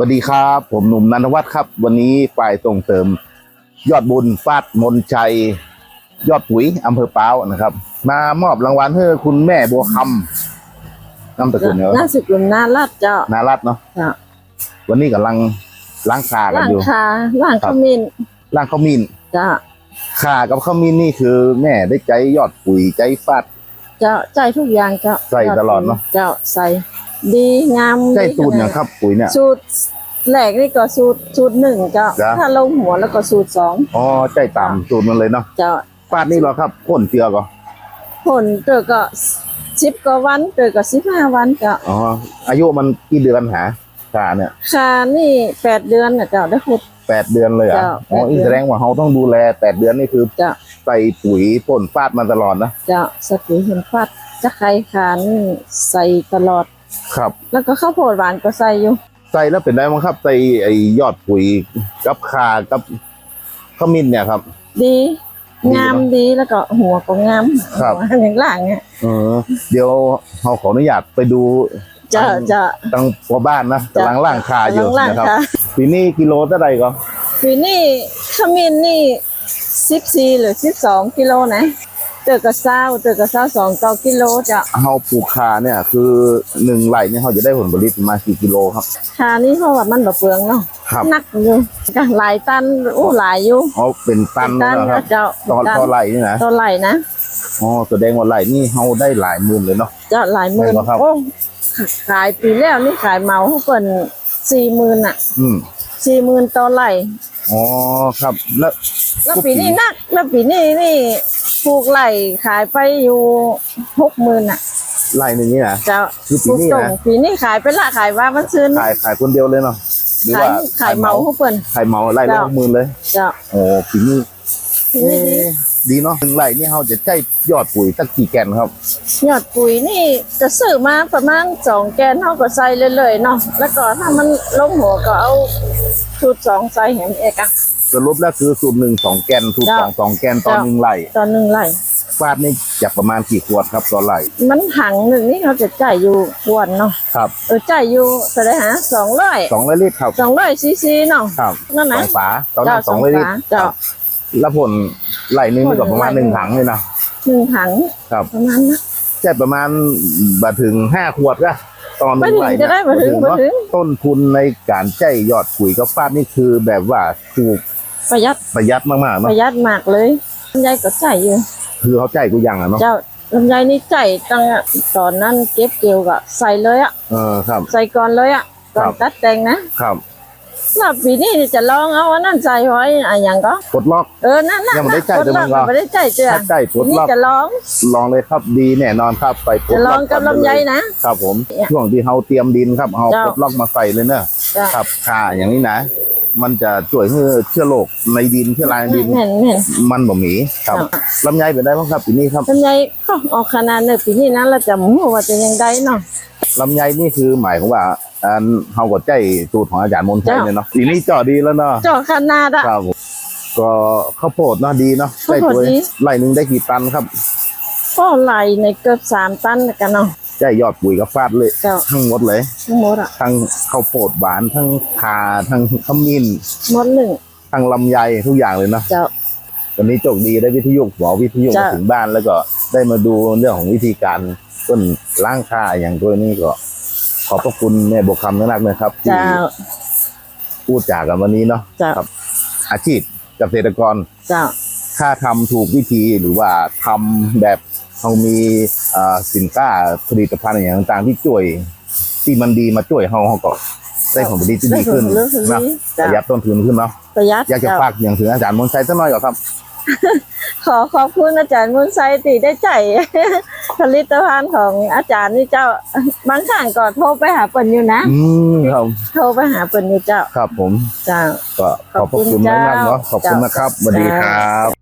สวัสดีครับ ผมหนุ่มนันทวัฒน์ครับ วันนี้ฝ่ายส่งเสริม ยอดบุญฟาดมนชัย ยอดปุ๋ยอำเภอป้าวนะครับ มามอบรางวัลให้คุณแม่บัวคำนำตระกูลเนอะน่าสึกลุมนาลาดเจ้านารัตเนาะเจ้าวันนี้กำลังล้างขากันล่างอยู่คาล่างครับขมิ้นล้างข้าวมีนเจ้าขากับข้าวมีนนี่คือ แม่ได้ใจยอดปุ๋ยใจฟาดเจ้าใจทุกอย่างเจ้าใส่ตลอดเนอะเจ้าใส่ ดีงามใจดีตูดขเนี่นาดยครับปุ๋ยเนี่ย สูตรแรกนี่ก็สูตรสูตรหนึ่งเจ้าจ้ะ ถ้าลงหัวแล้วก็สูตรสองอ๋อใจต่ำตูดมันเลยเนาะเจ้าฟาดนี่เหรอครับพ่นเจือก็ผลเจอก็สิบกว่าวันเจอก็สิบห้าวันเจ้าอ๋ออายุมันกี่เดือนหาขาเนี่ยคานี่แปดเดือนน่ะเจ้าได้ขุดแปดเดือนเลยเหรอะเจ้าอ๋อแปดเดือน อีแสดงว่าเขาต้องดูแลแปดเดือนนี่คือเจ้าใส่ปุ๋ยพ่นฟาดมาตลอดนะเจ้าสกุลเห็นฟัดจะไข่คานี่ใส่ตลอด ครับ แล้วก็ข้าวโพดหวานก็ใส่อยู่ ใส่แล้วเป็นได้มั้งครับใส่ไอ้ยอดปุ๋ยกับคากับขมิ้นเนี่ยครับ ดีดีเนอะงามดีแล้วก็หัวก็งามครับหัวอย่างล่างเนี่ยเออเดี๋ยวเราขออนุญาตไปดูจะทางจะตังหัวบ้านนะกำลังล่างคาอยู่ล่างนะครับค่ะปีนี้กิโลเท่าไหร่ก็ปีนี้ขมิ้นนี่สิบสี่หรือสิบสองกิโลนะ เตือกระเซ้าเตือกระเซ้าสองต่อกิโลจะเราปลูกคาเนี่ยคือหนึ่งไร่เนี่ยเราจะได้ผลผลิตประมาณกี่กิโลครับคานี่เพราะว่ามันแบบเปลืองเนาะครับหนักอยู่ก็หลายตันอู้หลายอยู่เขาเป็นตันตันนะคก็รับจะตอนตันต่อไร่นี่นะต่อไหลนะอ๋อแสดงว่าไร่นี่เราได้หลายหมื่นเลยเนาะจะหลายหมื่นไม่หรอกครับโอ้ขายปีแล้วนี่ขายเหมาเขาเปิ่นสี่หมื่นอะอืมสี่หมื่นต่อไหลอ๋อครับแล้วแล้วทุกปีนี้นักแล้วปีนี้นี่ป ลูกไหลขายไปอยู่หกหมื่นอะไร่หนึ่งนี่นะ จะคือปีนี้ปลูกส่งนะปีนี้ขายไปละขายว่ามันซื้อขายขายคนเดียวเลยเนาะหรือขายว่าขายเหมาเขาเปิ่น ขายเหมาไร่ละเจ้า หกหมื่นเลย จะโอ้ปีนี้ปีนี้ดี เอ๊ะดีเนาะหนึ่งไร่นี่เราจะใช้ยอดปุ๋ยสักกี่แกนครับยอดปุ๋ยนี่จะซื้อมาประมาณสองแกนเท่ากับใส่เลยๆเนาะแล้วก็ถ้ามันลงหัวก็เอาชุดสองใส่แหมเอกอะ สรุปแล้วคือสูตรหนึ่งสองแกนสูตรเจ้าสองสองแกนตอนเจ้าหนึ่งไร่ตอนหนึ่งไร่ฟาดนี่จะประมาณกี่ขวดครับต่อไร่มันถังหนึ่งนี่เขาจะจ่ายอยู่ขวดเนาะครับเออจ่ายอยู่เท่าไหรฮะสองร้อยสองร้อยลิตรครับสองร้อยซีซีเนาะครับนั่นสนะองฝาตอนนั้นสองร้อยลิตรเจ้าครับแล้วผลไร่หนึงนี่ก็ประมาณผลไร่หนึ่งถังเลยนะหนึ่งถังครับประมาณนะใช่ประมาณบาถึงห้าขวดก็ตอนหนึ่งไม่ถึงไร่จะได้บ่ถึงเนอะบ่ถึงต้นทุนในการใช้ยอดปุ๋ยกับฟาดนี่คือแบบว่าถูก ประหยัดประหยัดมากๆปเนาะระหยัดมากเลยลำไยก็จ่ายอยู่คือเขาใจกูยังอะเนาะเจ้าลำไยนี่จ่ายตั้งแต่ตอนนั้นเก็บเกี่ยวก็ใส่เลยอะเออครับ ใส่ก่อนเลยอะก่อครันบตัดแตงนะครับแล้วปีนี้จะลองเอาอันนั้นใส่ไว้อะอย่างก็ ปลดล็อก เออนั่นน่ะยังไม่ได้จ่ายคนแต่มัละนก็ไม่ได้จ่ายเจ้าถ้าใจปลปีดนี้ล็อกจะลอง ลองเลยครับดีแน่นอนครับไปปลจะดลล็อองกับลำไยนะ ครับผมเนี่ยช่วงที่เขาเตรียมดินครับเอาเจ้าปลดล็อกมาใส่เลยเนอะจ้ะครับค่าอย่างนี้นะ มันจะช่วยให้เชื้อโรคในดินเชื้อราในดิน เห็นเห็น มันบ่มีครับเจ้าลำไยเป็นได้บ้างครับปีนี้ครับลำไยก็ออกขนาดเนอปีนี้นะเราจะหมูว่าจะยังได้เนาะ ลำไยนี่คือหมายของว่าอันเฮาก็ใจสูตรของอาจารย์มนชัยเจ้า เนี่ยเนาะปีนี้เจาะดีแล้วเนาะเจาะขนาดอะ ครับผมก็ข้าวโพดเนาะดีเนาะข้าวโพดได้ตัวดี ไร่หนึ่งได้กี่ตันครับ ก็ไหลในเกือบสามตันกันเนาะ ใจยอดปุ๋ยกับฟาดเลย เจ้า ทั้งหมดเลย ทั้งหมดอะทั้งข้าวโพดหวานทั้งคาทั้งขมิ้นหมดหนึ่งทั้งลำไยทุกอย่างเลยเนาะเจ้า วันนี้โชคดีได้วิทยุหมอวิทยุจ้ะ มาถึงบ้านแล้วก็ได้มาดูเรื่องของวิธีการต้นล้างค่าอย่างตัวนี้ก็ ขอบพระคุณแม่บกคำนักนะครับที่เจ้า พูดจากันวันนี้เนาะเจ้าครับ อาชีพเกษตรกร เจ้า ถ้าทำถูกวิธีหรือว่าทำแบบ เขามีเอ่อสินค้าผลิตภัณฑ์อย่างต่างๆ ที่ช่วย ที่มันดีมาช่วยเขาเขาก็ได้ผลผลิตที่ดีขึ้นได้ผลผลิตที่ดีนะปจ้ะระหยัดต้นทุนขึ้นเนาะประหยัดอยากจะเจ้าฝากอย่างถึงอาจารย์มนชัยสักหน่อยก่อนครับ ขอขอบคุณอาจารย์มุนไซตีได้ใจผลิตภัณฑ์ของอาจารย์นี่เจ้าบางครั้งก็โทรไปหาเปิ่นอยู่นะอืมครับโทรไปหาเปิ่นอยู่เจ้าครับผมเจ้าก็ขอบพระคุณขอบคุณมากๆเนาะเจ้าขอบคุณนะครับสวัสดีเจ้าครับ